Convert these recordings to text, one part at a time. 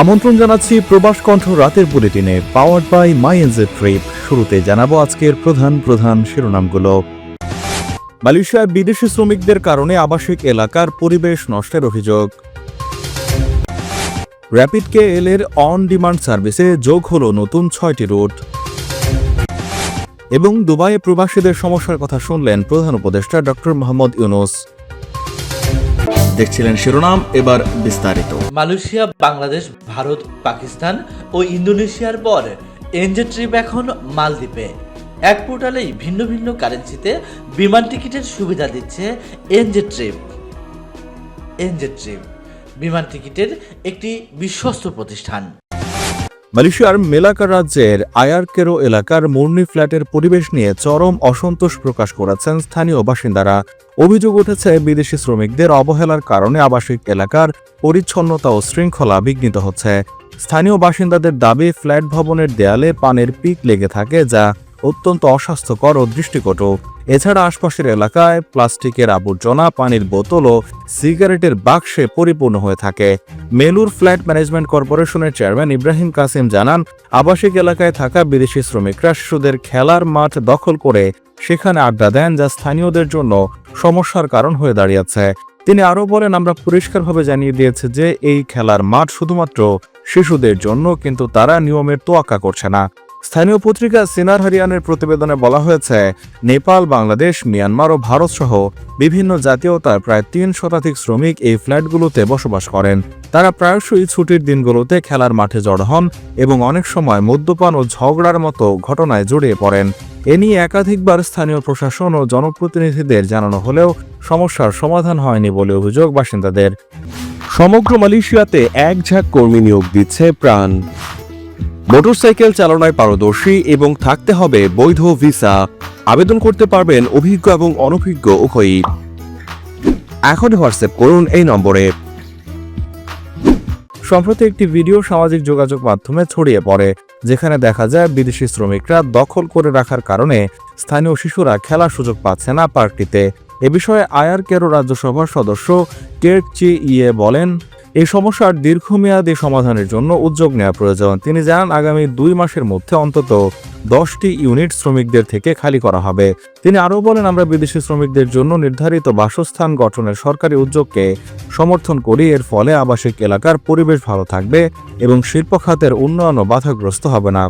আমন্ত্রণ জানাচ্ছি প্রবাস কণ্ঠ রাতের বুলেটিনে powered by my NJ trip শুরুতে জানাব আজকের প্রধান প্রধান শিরোনামগুলো। মালয়েশিয়ায় বিদেশি শ্রমিকদের কারণে আবাসিক এলাকার পরিবেশ নষ্টের অভিযোগ। র্যাপিড কে এল এর অন ডিমান্ড সার্ভিসে যোগ হলো নতুন ছয়টি রুট। এবং দুবাইয়ে প্রবাসীদের সমস্যার কথা শুনলেন প্রধান উপদেষ্টা ডক্টর মোহাম্মদ ইউনুস। দেখছিলেন শিরোনাম, এবার বিস্তারিত। মালয়েশিয়া, বাংলাদেশ, ভারত, পাকিস্তান ও ইন্দোনেশিয়ার পর এনজে ট্রিপ এখন মালদ্বীপে। এক পোর্টালেই ভিন্ন ভিন্ন কারেন্সিতে বিমান টিকিটের সুবিধা দিচ্ছে এনজে ট্রিপ। এনজে ট্রিপ, বিমান টিকিটের একটি বিশ্বস্ত প্রতিষ্ঠান। মালয়েশিয়ার মেলাকা রাজ্যের আয়ারকেরো এলাকার মুর্নি ফ্ল্যাটের পরিবেশ নিয়ে চরম অসন্তোষ প্রকাশ করেছেন স্থানীয় বাসিন্দারা। অভিযোগ উঠেছে, বিদেশি শ্রমিকদের অবহেলার কারণে আবাসিক এলাকার পরিচ্ছন্নতা ও শৃঙ্খলা বিঘ্নিত হচ্ছে। স্থানীয় বাসিন্দাদের দাবি, ফ্ল্যাট ভবনের দেয়ালে পানের পিক লেগে থাকে, যা অত্যন্ত অস্বাস্থ্যকর ও দৃষ্টিকটু। এছাড়া আশপাশের এলাকায় প্লাস্টিকের আবর্জনা, পানির বোতল ও সিগারেটের বাক্সে পরিপূর্ণ হয়ে থাকে। মেলুর ফ্ল্যাট ম্যানেজমেন্ট কর্পোরেশনের চেয়ারম্যান ইব্রাহিম কাসিম জানান, আবাসিক এলাকায় থাকা বিদেশি শ্রমিকরা শিশুদের খেলার মাঠ দখল করে সেখানে আড্ডা দেন, যা স্থানীয়দের জন্য সমস্যার কারণ হয়ে দাঁড়িয়েছে। তিনি আরও বলেন, আমরা পরিষ্কারভাবে জানিয়ে দিয়েছে যে এই খেলার মাঠ শুধুমাত্র শিশুদের জন্য, কিন্তু তারা নিয়মের তোয়াক্কা করছে না। স্থানীয় পত্রিকা সিনার হরিয়ানের প্রতিবেদনে বলা হয়েছে, নেপাল, বাংলাদেশ, মিয়ানমার ও ভারত সহ বিভিন্ন জাতীয়তার প্রায় তিন শতাধিক শ্রমিক এই ফ্ল্যাটগুলোতে বসবাস করেন। তারা প্রায়শই ছুটির দিনগুলোতে খেলার মাঠে জড় হন এবং অনেক সময় মদ্যপান ও ঝগড়ার মতো ঘটনায় জড়িয়ে পড়েন। এ নিয়ে একাধিকবার স্থানীয় প্রশাসন ও জনপ্রতিনিধিদের জানানো হলেও সমস্যার সমাধান হয়নি বলে অভিযোগ বাসিন্দাদের। সমগ্র মালয়েশিয়াতে এক ঝাঁক কর্মী নিয়োগ দিচ্ছে প্রাণ। মোটরসাইকেল চালনায় পারদর্শী এবং থাকতে হবে বৈধ ভিসা। আবেদন করতে পারবেন অভিজ্ঞ এবং অনভিজ্ঞ উভয়ই। এখন হোয়াটসঅ্যাপ করুন এই নম্বরে। সম্প্রতি একটি ভিডিও সামাজিক যোগাযোগ মাধ্যমে ছড়িয়ে পড়ে, যেখানে দেখা যায় বিদেশি শ্রমিকরা দখল করে রাখার কারণে স্থানীয় শিশুরা খেলার সুযোগ পাচ্ছে না পার্কটিতে। এ বিষয়ে আয়ার কেরো রাজ্যসভার সদস্য কেক চি ইয়ে বলেন এই সমস্যার দীর্ঘমেয়াদী সমাধানের জন্য উদ্যোগ নেওয়া প্রয়োজন। তিনি জানান, আগামী দুই মাসের মধ্যে অন্তত দশটি ইউনিট শ্রমিকদের থেকে খালি করা হবে। তিনি আরও বলেন, আমরা বিদেশি শ্রমিকদের জন্য নির্ধারিত বাসস্থান গঠনের সরকারি উদ্যোগকে সমর্থন করি। এর ফলে আবাসিক এলাকার পরিবেশ ভালো থাকবে এবং শিল্প খাতের উন্নয়নও বাধাগ্রস্ত হবে না।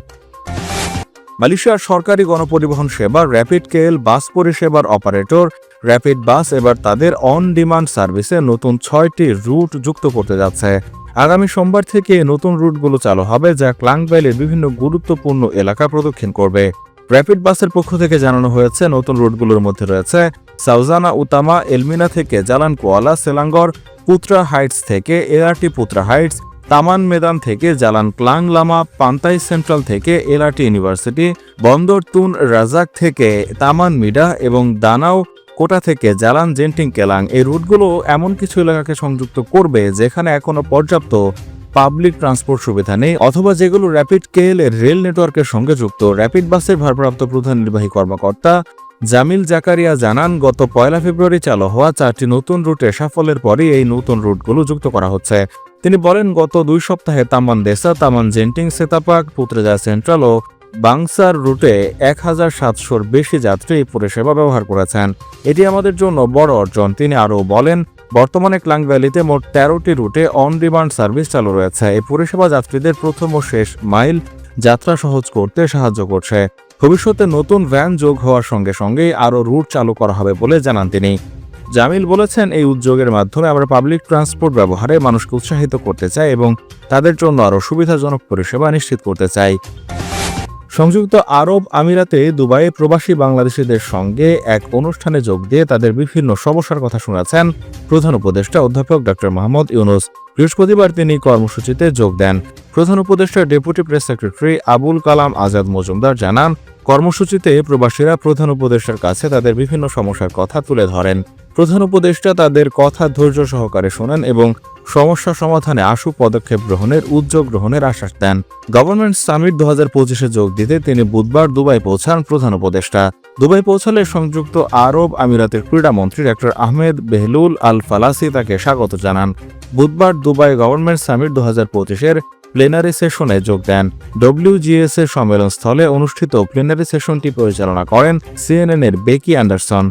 মালয়েশিয়ার সরকারি গণপরিবহন সেবা র্যাপিড কেল বাস পরিষেবার অপারেটর র্যাপিড বাস এবার তাদের অন ডিমান্ড সার্ভিসে নতুন ছয়টি রুট যুক্ত করতে যাচ্ছে। আগামী সোমবার থেকে নতুন রুটগুলো চালু হবে, যা ক্লাং ভ্যালির বিভিন্ন গুরুত্বপূর্ণ এলাকা প্রদক্ষিণ করবে। র্যাপিড বাসের পক্ষ থেকে জানানো হয়েছে, নতুন রুটগুলোর মধ্যে রয়েছে সাউজানা উতামা এলমিনা থেকে Jalan Kuala Selangor Putra Heights থেকে ART Putra Heights Taman Medan থেকে Jalan Klang Lama, Pantai Central থেকে LRT University, Bandar Tun Razak থেকে তামান মিডা এবং দানাও কোটা থেকে জালান জেন্টিং কেলাং। এই রুটগুলো এমন কিছু এলাকাকে সংযুক্ত করবে যেখানে এখনও পর্যাপ্ত পাবলিক ট্রান্সপোর্ট সুবিধা নেই, অথবা যেগুলো র্যাপিড কেএল এর রেল নেটওয়ার্কের সঙ্গে যুক্ত। র্যাপিড বাসের ভারপ্রাপ্ত প্রধান নির্বাহী কর্মকর্তা জামিল জাকারিয়া জানান, গত পয়লা ফেব্রুয়ারি চালু হওয়া চারটি নতুন রুটে সাফল্যের পরই এই নতুন রুটগুলো যুক্ত করা হচ্ছে। তিনি বলেন, গত দুই সপ্তাহে তামান দেসা তামান জেন্টিং সেতাপাক, পুত্রেজা সেন্ট্রাল ও বাংসার রুটে এক হাজার সাতশোর বেশি যাত্রী পরিষেবা ব্যবহার করেছেন। এটি আমাদের জন্য বড় অর্জন। তিনি আরও বলেন, বর্তমানে ক্লাং ভ্যালিতে মোট তেরোটি রুটে অন ডিমান্ড সার্ভিস চালু রয়েছে। এই পরিষেবা যাত্রীদের প্রথম ও শেষ মাইল যাত্রা সহজ করতে সাহায্য করছে। ভবিষ্যতে নতুন ভ্যান যোগ হওয়ার সঙ্গে সঙ্গেই আরও রুট চালু করা হবে বলে জানান তিনি। জামিল বলেছেন, এই উদ্যোগের মাধ্যমে আমরা পাবলিক ট্রান্সপোর্ট ব্যবহারে মানুষকে উৎসাহিত করতে চাই এবং তাদের জন্য আরও সুবিধাজনক পরিষেবা নিশ্চিত করতে চাই। সংযুক্ত আরব আমিরাতে দুবাইয়ে প্রবাসী বাংলাদেশিদের সঙ্গে এক অনুষ্ঠানে যোগ দিয়ে তাদের বিভিন্ন সমস্যার কথা শোনাচ্ছেন প্রধান উপদেষ্টা অধ্যাপক ডক্টর মোহাম্মদ ইউনুস। বৃহস্পতিবার তিনি কর্মসূচিতে যোগ দেন। প্রধান উপদেষ্টার deputy press secretary Abul Kalam Azad Majumdar জানান, কর্মসূচিতে প্রবাসীরা প্রধান উপদেষ্টার কাছে তাদের বিভিন্ন সমস্যার কথা তুলে ধরেন। প্রধান উপদেষ্টা তাদের কথা ধৈর্য সহকারে শোনেন এবং সমস্যা সমাধানে আশু পদক্ষেপ গ্রহণের উদ্যোগ গ্রহণের আশ্বাস দেন। গভর্নমেন্ট সামিট দু হাজার পঁচিশে যোগ দিতে তিনি বুধবার দুবাই পৌঁছান প্রধান উপদেষ্টা। দুবাই পৌঁছালে সংযুক্ত আরব আমিরাতের ক্রীড়ামন্ত্রী doctor Ahmed Belhoul Al Falasi তাকে স্বাগত জানান। বুধবার দুবাই গভর্নমেন্ট সামিট দু হাজার পঁচিশের প্লেনারি সেশনে যোগ দেন। ডব্লিউজিএস এর সম্মেলন স্থলে অনুষ্ঠিত প্লেনারি সেশনটি পরিচালনা করেন সিএনএন এর বেকি অ্যান্ডারসন।